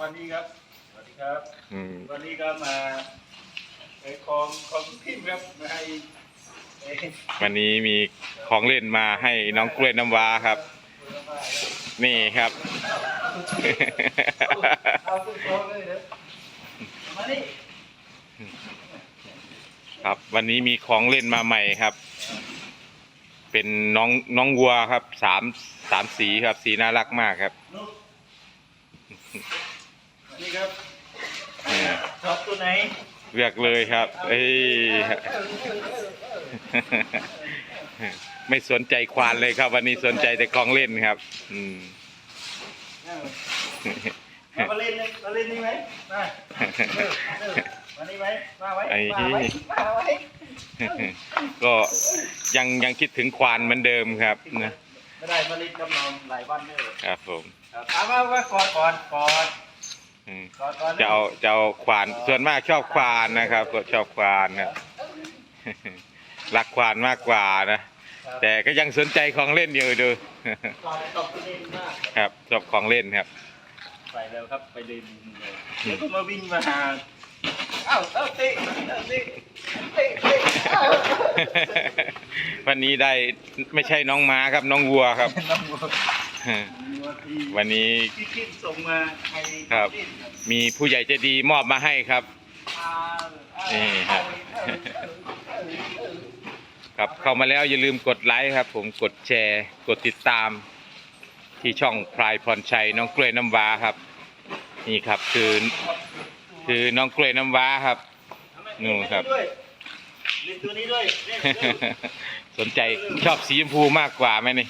วันนี้ครับ สวัสดีครับ อืมวันนี้ก็มาไอ้ของของพิมพ์ครับมาให้ไอ้วันนี้มีของเล่นมาให้น้องกล้วยน้ำว้าครับนี่ครับ เอาขึ้นโต๊ะเลยเด้อมานี่ครับ วันนี้มีของเล่นมาใหม่ครับ เป็นน้องน้องวัวครับสามสามสีครับ สีน่ารักมากครับ นุ๊กมา นี่ครับอืมชอบตัวไหนเลือกเลยครับ เอ้ย ไม่สนใจควานเลยครับ วันนี้สนใจแต่ของเล่นครับ อืมเอามาเล่นมาเล่นนี่ไหมมาเร็วเร็วมานี่ไหมมาไว้ไอ้มาไว้มาไว้ก็ยังยังคิดถึงควานเหมือนเดิมครับนะไม่ได้มาเล่นกับน้องหลายวันเลยครับผมครับเอามาว่ากอดก่อนกอด อืมกอดก่อนจะเอาจะเอาควานส่วนมากชอบควานนะครับก็ชอบควานครับรักควานมากกว่านะครับแต่ก็ยังสนใจของเล่นอยู่ดูกอดตบตัวเล่นมากครับชอบของเล่นครับไปแล้วครับไปเดินเลยเดี๋ยวก็มาวิ่งมาหาเอ้าเอ้าเตะเอ้าเตะเตะเตะเอ้าวันนี้ได้ไม่ใช่น้องม้าครับน้องวัวครับน้องบัวบัวที่ วันนี้ที่คิดส่งมาให้ครับเล่นครับ มีผู้ใหญ่ใจะดีมอบมาให้ครับอ้าวอ้าวนี่ครับอ้าวอ้าวอ้าวอ้าวครับเข้ามาแล้วอย่าลืมกดไลค์ครับ ผมกดแชร์ กดติดตาม ที่ช่องพลายพรชัยน้องกล้วยน้ำว้าครับ นี่ครับคือคือน้องกล้วยน้ำว้าครับนู่นครับเล่นตัวนี้ด้วยเล่นตัวนี้ด้วยสนใจชอบสีชมพูมากกว่าไหมนี่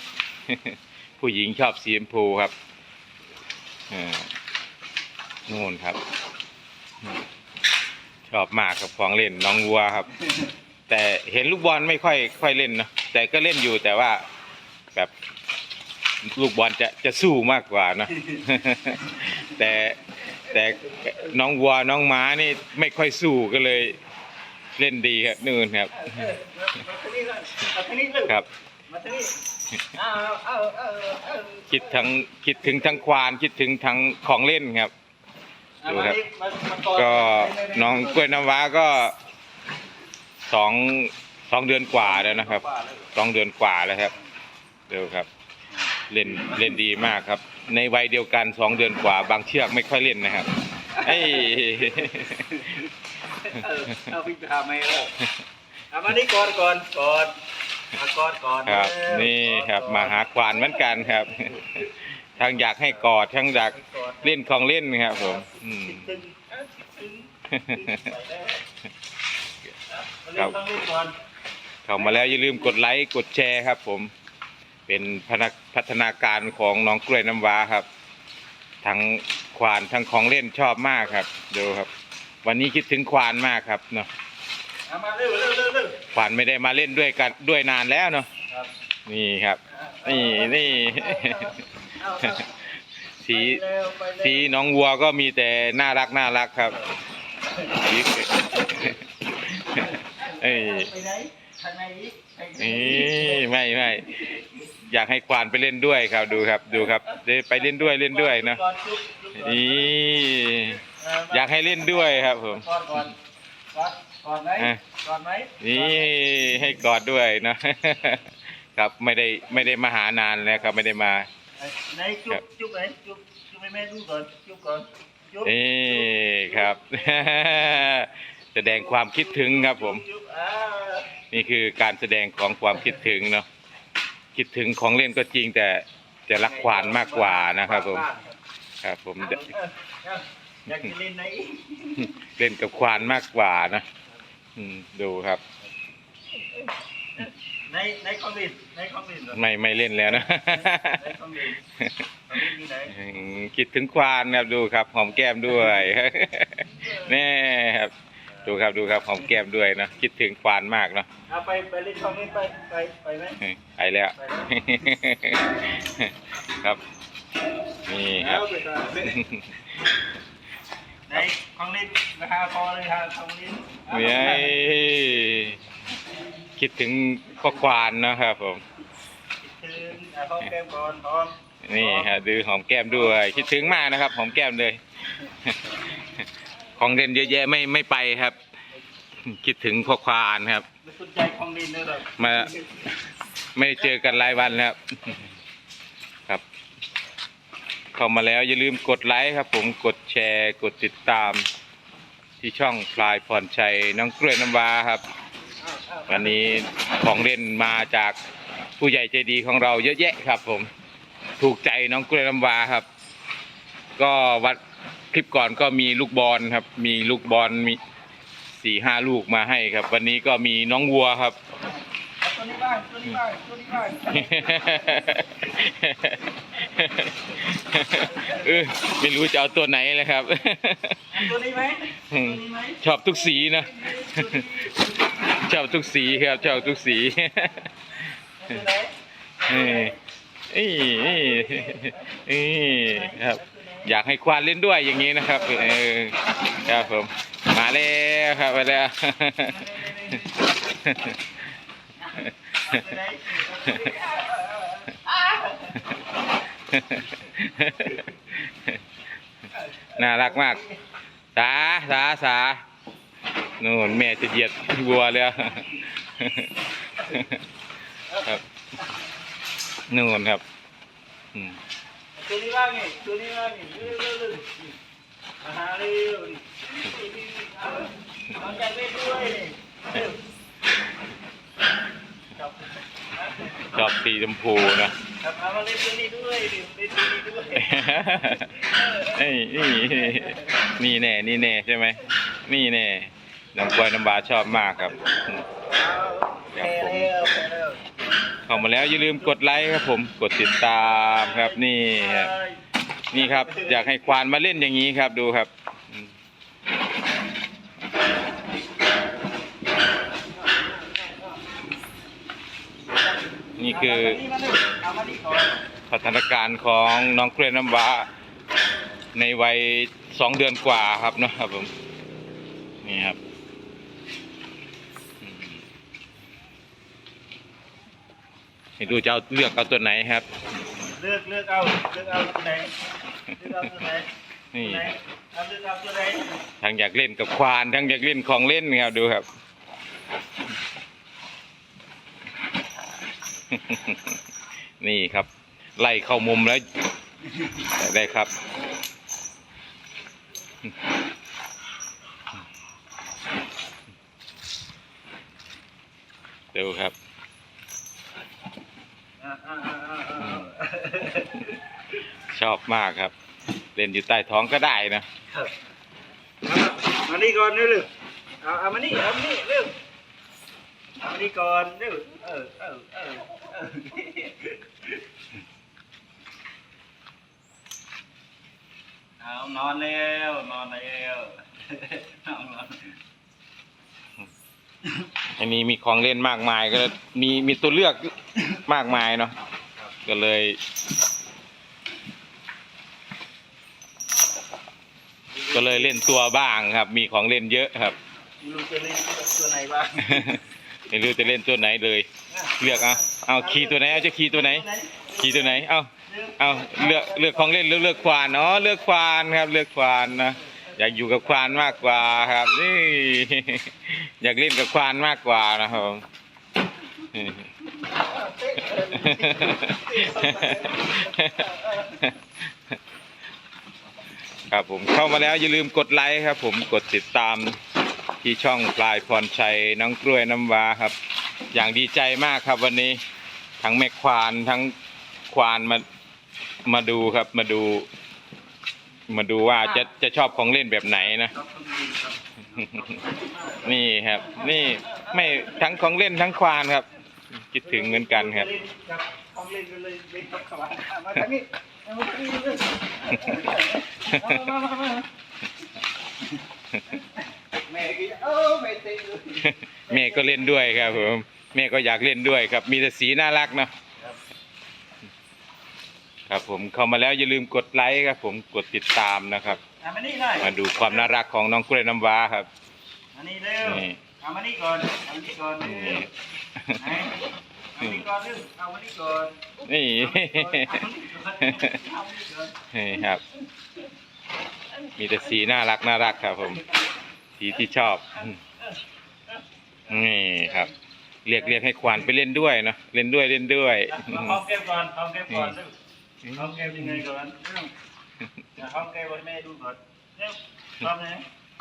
ผู้หญิงชอบสีชมพูครับอ่านู่นครับ ชอบมากครับของเล่นน้องวัวครับ แต่เห็นลูกบอลไม่ค่อยค่อยเล่นเนอะแต่ก็เล่นอยู่แต่ว่าแบบลูกบอลจะจะสู้มากกว่าเนอะแต่แต่น้องวัวน้องม้านี่ไม่ค่อยสู้ก็เลยเล่นดีครับนู่นครับเออมาทางนี้ก่อนมาทางนี้เร็วครับ มาทางนี้เอาเอาเอาเอาคิดทั้งคิดถึงทั้งควานคิดถึงทั้งของเล่นครับเอาดูมาครับนี่มามาก่อนก็ได้ได้น้องกล้วยน้ำว้าก็สองสองเดือนกว่าแล้วนะครับว่าแล้วสองเดือนกว่าแล้วครับดูครับ เล่นเล่นดีมากครับ ในวัยเดียวกันสองเดือนกว่า บางเชือกไม่ค่อยเล่นนะครับเอ้ยเออเอาพี่ไปหาไม่แล้วเอามานี่ก่อนก่อนก่อน มากอดก่อนครับเออนี่ครับกอดมาหาควานเหมือนกันครับ ทั้งอยากให้กอดทั้งอยากเล่นของเล่นครับผมอืมคิดถึงเอ้าคิดถึงไปแล้วครับมาเล่นต้องเล่นก่อนเข้ามาแล้วอย่าลืมกดไลค์กดแชร์ครับ ผม เป็นพนักพัฒนาการของน้องกล้วยน้ำว้าครับ ทั้งควานทั้งของเล่นชอบมากครับ ดูครับ วันนี้คิดถึงควานมากครับเนาะเอา มาเร็วเร็วเร็วเร็วควานไม่ได้มาเล่นด้วยกันด้วยนานแล้วเนาะครับนี่ครับ นี่นี่ เอาเอาสีไปเร็วไปเร็วสีน้องวัวก็มีแต่น่ารักน่ารักครับสีเอ้ยไปไหนทางไหนอีกทางไหนนี่อีกไม่ไม่อยากให้ควานไปเล่นด้วยครับดูครับดูครับเดี๋ยวไปเล่นด้วยเล่นด้วยนะก่อนจุ๊บจุ๊บก่อนนี่อยากให้เล่นด้วยครับผมก่อนก่อนก่อน ก่อนไหมอะก่อนไหมนี่ให้กอดด้วยนะ ครับไม่ได้ไม่ได้มาหานานแล้วครับไม่ได้มา ไหนจุ๊บจุ๊บไหนจุ๊บจุ๊บให้แม่ดูก่อนจุ๊บก่อนจุ๊บนี่ครับ แสดงความคิดถึงครับผม จุ๊บอ่านี่คือการแสดงของความคิดถึงเนาะคิดถึงของเล่นก็จริงแต่จะรักควานมากกว่านะครับ ผมครับ ผมเออเอออยากจะเล่นไหนอีกเล่นกับควานมากกว่านะ อืมดูครับ ในในคอมเมนต์ในคอมเมนต์เหรอไม่ไม่เล่นแล้วนะ ในคอมเมนต์คอมเมนต์อยู่ไหนอืมคิดถึงควานครับดูครับหอมแก้มด้วยแน่ครับ ดูครับดูครับหอมแก้มด้วยนะคิดถึงควานมากเนาะเอาไปไปเล่นคอมเมนต์ไปไปไปไหมไปแล้วไปแล้ว ครับนี่ครับเอาไปก่อน ในของเล่นราคาพอเลยครับของเล่นเอาเนี่ไปยคิดถึงพ่อควานนะครับผม ถึงเอาเข้าแก้มก่อนพร้อมนี่ฮะดูหอมแก้มด้วย คิดถึงมากนะครับ หอมแก้มเลย ของเล่นเยอะแยะไม่ไม่ไปครับ คิดถึงพ่อควานครับ ไม่สนใจของดินเลยหรอก มาไม่ได้เจอกันหลายวันแล้วครับ เข้ามาแล้วอย่าลืมกดไลค์ครับ ผมกดแชร์ กดติดตาม ที่ช่องพลายพรชัยน้องกล้วยน้ำว้าครับ วันนี้ของเล่นมาจากผู้ใหญ่ใจดีของเราเยอะแยะครับ ผมถูกใจน้องกล้วยน้ำว้าครับ ก็วัดคลิปก่อนก็มีลูกบอลครับ มีลูกบอลมีสี่ห้าลูกมาให้ครับ วันนี้ก็มีน้องวัวครับเอาตัวนี้บ้างตัวนี้บ้างตัวนี้บ้าง เออไม่รู้จะเอาตัวไหนเลยครับ ตัวนี้ไหมตัวนี้ไหมชอบทุกสีนะ ชอบทุกสีครับ ชอบทุกสีตัวไหนเออเอ้ยเอ้ยเอ้ยครับ อยากให้ควานเล่นด้วยอย่างนี้นะครับ เออครับผม มาแล้วครับมาแล้วตัวไห น่ารักมาก สา สา สานู่นแม่จะเหยียดวัวแล้ว ครับนู่นครับตัวนี้บ้างตัวนี้บ้างเร็วเร็วเร็วมาหาเร็วนี่เอาเอาใจไปด้วยชอบสีชมพูนะ เอามาเล่นตัวนี้ด้วยดิเล่นตัวนี้ด้วยเอ้ยนี่นี่แน่นี่แน่ใช่ไหมนี่แน่น้ำกล้วยน้ำบาชอบมากครับอืมแพ้แล้วแพ้แล้วเข้ามาแล้วอย่าลืมกดไลค์ครับผมกดติดตามครับนี่ครับนี่ครับ อยากให้ควานมาเล่นอย่างนี้ครับดูครับนี่คือ เอามานี่ก่อนสถานการณ์ของน้องเกรนน้ำว้าในวัยสองเดือนกว่าครับเนาะครับผมนี่ครับอืมไม่รู้จะเอาเลือกเอาตัวไหนครับ เลือกเลือกเอาเลือกเอาตัวไหนเลือกเอาตัวไหนนี่ตัวไหนเอาเลือกเอาตัวไหนทั้งอยากเล่นกับควานทั้งอยากเล่นของเล่นครับดูครับ นี่ครับ ไล่เข้ามุมแล้ว ได้ครับ ดูครับชอบมากครับ เล่นอยู่ใต้ท้องก็ได้นะครับเอามานี่ก่อนเร็วเร็วเอาเอามานี่เอามานี่เร็วเอามานี่ก่อนเร็วเออเออเออ เออเอานอนแล้วนอนแล้วเอานอนอันนี้มีของเล่นมากมายก็มีมีตัวเลือกมากมายเนาะก็เลยก็เลยเล่นตัวบ้างครับ มีของเล่นเยอะครับไม่รู้จะเล่นตัวไหนบ้าง ไม่รู้จะเล่นตัวไหนเลย เลือกเอา เอาคีย์ตัวไหนเอาจะคีย์ตัวไหนคีย์ตัวไหน เอาเอาเลือกเลือกของเล่นเลือกเลือกควานอ๋อเลือกควานครับ เลือกควานนะอยากอยู่กับควานมากกว่าครับนี่อยากเล่นกับควานมากกว่านะครับครับผมเข้ามาแล้วอย่าลืมกดไลค์ครับ ผมกดติดตามที่ช่องปลายพรชัยน้องกล้วยน้ำว้าครับ อย่างดีใจมากครับวันนี้ ทั้งแม่ควานทั้งควานมามาดูครับมาดู มาดูว่าจะจะชอบของเล่นแบบไหนนะครับคุณดีครับนี่ครับ นี่ไม่ทั้งของเล่นทั้งควานครับ คิดถึงเหมือนกันครับครับของเล่นก็เลยเล่นกับขวานอะมาทางนี้เอามาทางนี้เลยเอามามามาแม่ก็เออแม่เตะเลยแม่ก็เล่นด้วยครับผม แม่ก็อยากเล่นด้วยครับ มีแต่สีน่ารักเนอะครับผมเข้ามาแล้วอย่าลืมกดไลค์ครับ ผมกดติดตามนะครับเอามานี่หน่อยมาดูความน่ารักของน้องกล้วยน้ำว้าครับ มานี่เร็วนี่ เอามานี่ก่อนเอามานี่ก่อนเร็นี่วไหนเอามานี่ก่อนเร็วเอามานี่ก่อนนี่ เอามานี่ก่อนเอามานี่ก่อนนี่ครับมมีแต่สีน่ารักน่ารักครับผม สีที่ชอบอืมนี่ครับ เรียกเรียกให้ควานไปเล่นด้วยเนาะเล่นด้วยเล่นด้วยมาหอมแก้มก่อนหอมแก้มก่อนเร็วหอมแก้มยังไงก่อนเร็วอย่าหอมแก้มให้แม่ดูก่อนเร็วหอมไหม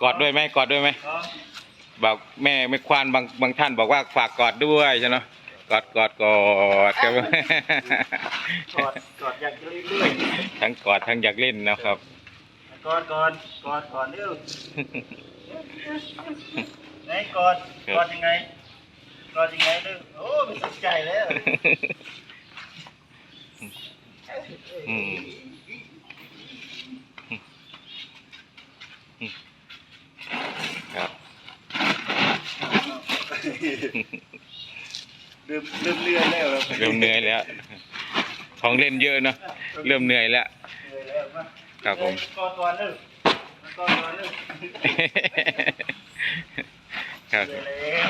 กอดด้วยไหมกอดด้วยไหมหอมบอกแม่ไม่ควานบางบางท่านบอกว่าฝากกอดด้วยใช่ไหมกอดกอดกอดครับกอดกอดอยากจะเล่นด้วยทั้งกอดทั้งอยากเล่นนะครับกอดก่อนกอดก่อนเร็วไหนกอดกอดยังไง กอดยังไงเร็วโอ้ไม่สนใจแล้วอืมครับเริ่มเริ่มเลื่อนแล้วครับเริ่มเหนื่อยแล้ว ของเล่นเยอะเนอะเริ่มเหนื่อยแล้วเหนื่อยแล้วมาครับผมกอดก่อนเร็วกอดก่อนเร็วครับเหนื่อยแล้ว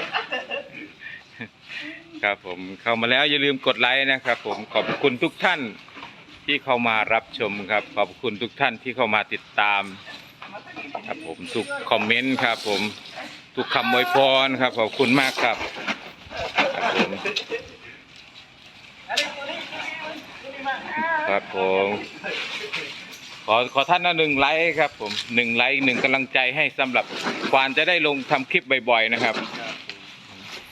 ครับผมเข้ามาแล้วอย่าลืมกดไลค์นะครับ ผมขอบคุณทุกท่านที่เข้ามารับชมครับ ขอบคุณทุกท่านที่เข้ามาติดตามครับผมทุกคอมเมนต์ครับ ผมทุกคำอวยพรครับ ขอบคุณมากครับครับผมครับผมขอขอท่านละหนึ่งไลค์ครับ ผมหนึ่งไลค์หนึ่งกำลังใจให้สำหรับควานจะได้ลงทำคลิปบ่อยๆนะครับ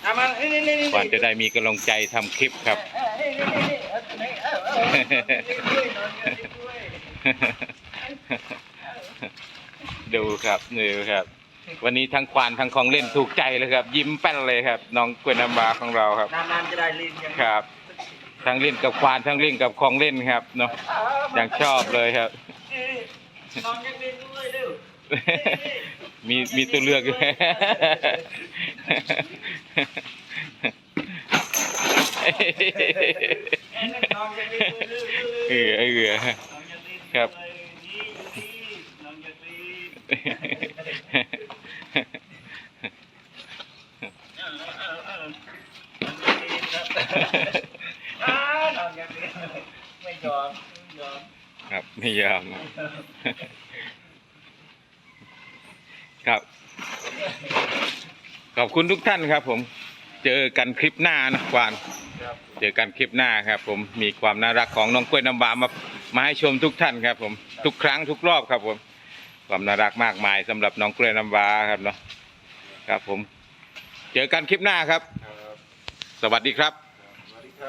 เอามานี่นี่นี่นี่ควานจะได้มีกำลังใจทำคลิปครับเออนี่นี่นี่นี่เอาไหนเอาเอาเอาด้วยนอนกันด้วยดูครับดูครับ วันนี้ทั้งควานทั้งของเล่นถูกใจเลยครับ ยิ้มแป้นเลยครับ น้องกล้วยน้ำว้าของเราครับ นานๆจะได้ลิงยังครับ ทั้งเล่นกับควานทั้งเล่นกับของเล่นครับเนาะอย่างชอบเลยครับ นอนยังเล่นด้วยเร็ว มีมีตัวเลือกด้วยนอนยังเล่นด้วยเร็วเออเออ นอนยังเล่น ครับ ด้วยนี่นี่นอนยังเล่นเอาเอาเอานอนยังเล่นครับอ้านอนยังเล่นไม่ยอมไม่ยอม ครับไม่ยอม ครับ ขอบคุณทุกท่านครับ ผมเจอกันคลิปหน้านะควานครับเจอกันคลิปหน้าครับ ผมมีความน่ารักของน้องกล้วยน้ำว้ามามาให้ชมทุกท่านครับ ผมทุกครั้งทุกรอบครับ ผมความน่ารักมากมายสำหรับน้องกล้วยน้ำว้าครับเนาะครับ ผม เจอกันคลิปหน้าครับครับสวัสดีครับ